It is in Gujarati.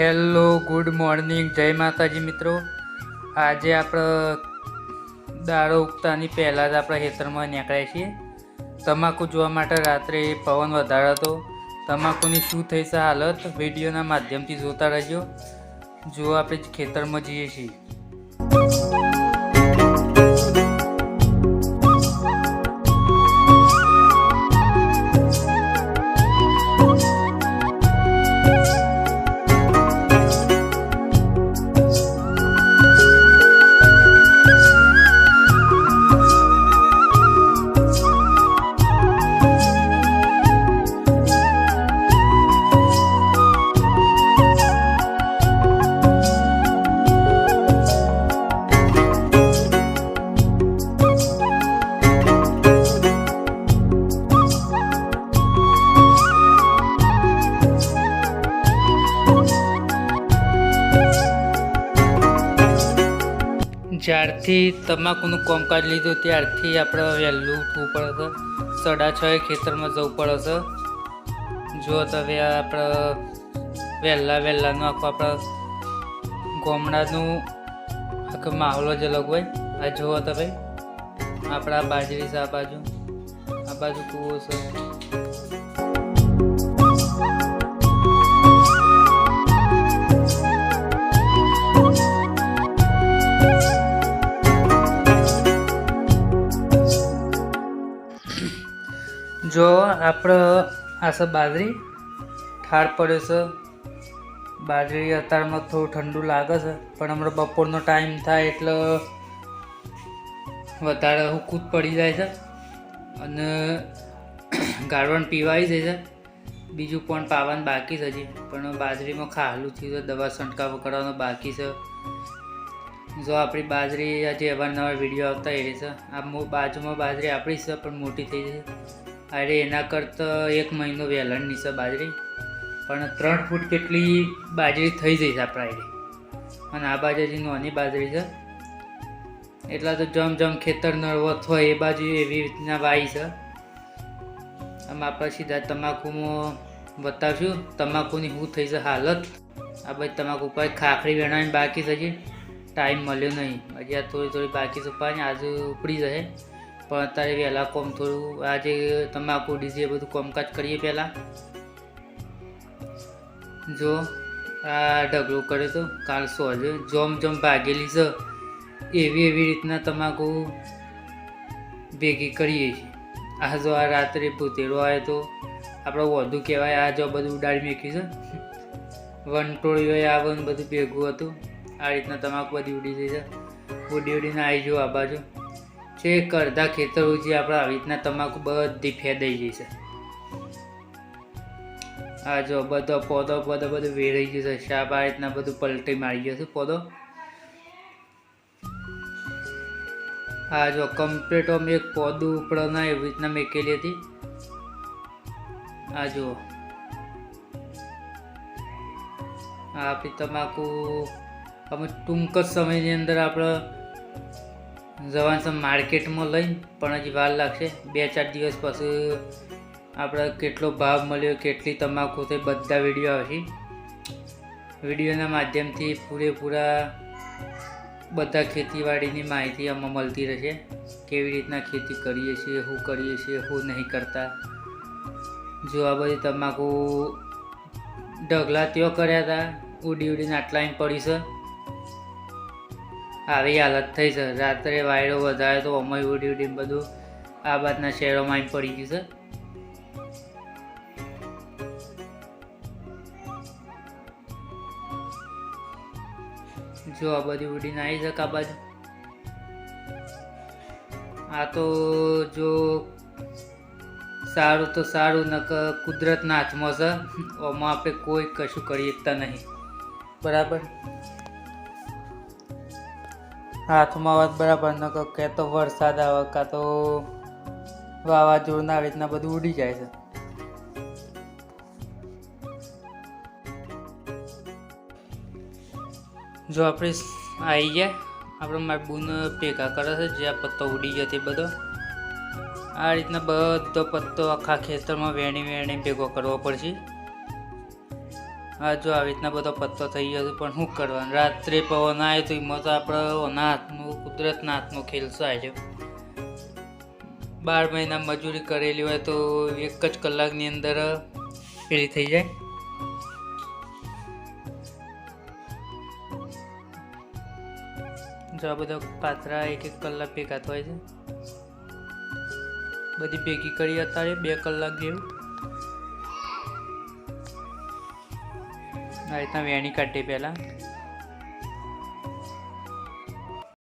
હેલો ગુડ મોર્નિંગ જય માતાજી મિત્રો. આજે આપણે દાડો ઉગતાની પહેલાં જ આપણા ખેતરમાં નીકળ્યા છીએ. તમાકુ જોવા માટે રાત્રે પવન વધારે હતો. તમાકુની શું થઈ છે હાલત? વિડીયોના માધ્યમથી જોતા રહેજો. જો આપણે ખેતરમાં જઈએ છીએ. જ્યારથી તમાકુનું કામકાજ લીધું, ત્યારથી આપણે વહેલું ઉઠવું પડે છે. સાડા છ ખેતરમાં જવું પડે છે. જો તમે આપણે વહેલા વહેલાનું આખું આપણા ગામડાનું આખો માહોલ જ અલગ હોય. આ જુઓ તમે આપણા બાજરી છે આ બાજુ. આ બાજુ કૂવો છે. આપણે આ છે બાજરી. ઠાર પડ્યો છે. બાજરી અત્યારમાં થોડું ઠંડુ લાગે છે, પણ હમણાં બપોરનો ટાઈમ થાય એટલે વધારે હુકૂત પડી જાય છે અને ગાળવણ પીવાઈ જાય છે બીજું પણ પાવાનું બાકી છે હજી, પણ બાજરીમાં ખાલું થયું છે, દવા છંટકાવ કરવાનો બાકી છે. જો આપણી બાજરી આજે અવારનવાર વીડિયો આવતા એ છે. આ બાજુમાં બાજરી આપણી છે, પણ મોટી થઈ જશે. અરે, એના કરતાં એક મહિનો વેલણની છે બાજરી. પણ ત્રણ ફૂટ કેટલી બાજરી થઈ જઈ છે આપણા એરી અને આ બાજુ હજી નાની બાજરી છે. એટલા તો જમ જમ ખેતર નળવત હોય એ બાજુ એવી રીતના વાઈ છે. આમ આપણે સીધા તમાકુમાં બતાવશું. તમાકુની શું થઈ છે હાલત? આ ભાઈ, તમાકુ ઉપર ખાખરી વેણાવીને બાકી છે ટાઈમ મળ્યો નહીં. હજી આ થોડી થોડી બાકી છે પાણી આજે ઉપડી જશે. પણ અત્યારે વહેલા કોમ થોડું, આજે તમાકુ, ડીજે બધું કોમકાજ કરીએ પહેલાં. જો, આ ઢગલો કરે તો કાલ સોજે. જોમ જોમ ભાગેલી છે એવી એવી રીતના તમાકુ ભેગી કરીએ છીએ. આ જો આ રાત્રે ભૂતેડો આવે તો આપણે વધુ કહેવાય, આ જો બધું ઉડાડી મેક્યું છે. વંટોળીઓ આવે ને બધું ભેગું હતું. આ રીતના તમાકુ બધી ઉડી જાય છે. ઉડી ઉડીને આવી જુઓ આ બાજુ. છેક અડધા ખેતર ઉજી આપણે આવી રીતના તમાકુ બધી ફેદાઈ ગઈ છે. આ જો બધો પોદો પોદો બધું વેરાઈ ગયું છે. શાપ આ રીતના બધું પલટી મારી ગયો છે, પોદો. આ જો કમ્પ્લીટ આમ એક પોદું ઉપડો ના એવી રીતના મેકેલી હતી. આ જુઓ. આપી તમાકુ અમે ટૂંક જ સમયની અંદર આપણે જવાનું છે માર્કેટમાં લઈને, પણ હજી વાર લાગશે. બે ચાર દિવસ પછી આપણે કેટલો ભાવ મળ્યો, કેટલી તમાકુ તે બધા વીડિયો આવશે. વિડીયોના માધ્યમથી પૂરેપૂરા બધા ખેતીવાડીની માહિતી આમાં મળતી રહેશે. કેવી રીતના ખેતી કરીએ છીએ, શું કરીએ છીએ, શું નહીં કરતા. જો આ બધી તમાકુ ઢગલા ત્યો કર્યા હતા, ઉડી ઉડીને આટલા પડી છે. આવી હાલત થઈ છે. રાત્રે વાયરો વધારે તો અમારી ઉડી ઉડીને બધું આ બાજના શહેરોમાં પડી ગયું છે. જો આ બધી ઉડીને આવી શકે આ બાજુ? આ તો જો સારું તો સારું ન કુદરતના હાથમાં છે. ઓમાં આપણે કોઈ કશું કરી શકતા નહીં. બરાબર? હાથમાં વાત બરાબર, ન કે તો વરસાદ આવે, કાં તો વાવાઝોડું આવી રીતના બધું ઉડી જાય છે. જો આપણે આવી ગયા, આપણે મારી બૂન ભેગા કરે છે, જે આ પત્તો ઉડી ગયો તે બધો. આ રીતના બધો પત્તો આખા ખેતરમાં વેણી વેણી ભેગો કરવો પડશે. આ જો આવી રીતના બધો પત્તો થઈ ગયો પણ શું કરવાનું? રાત્રે પવન આવ્યો તો એમાં તો આપણે ઓના હાથનું કુદરતના હાથનો ખેલ છે બાર મહિના મજૂરી કરેલી હોય તો એક જ કલાકની અંદર પેલી થઈ જાય. જો આ બધા પાત્રા એક એક કલાક ભેગા હોય છે. બધી ભેગી કરી અત્યારે બે કલાક જેવું. આ રીતના વેણી કાઢી પહેલાં.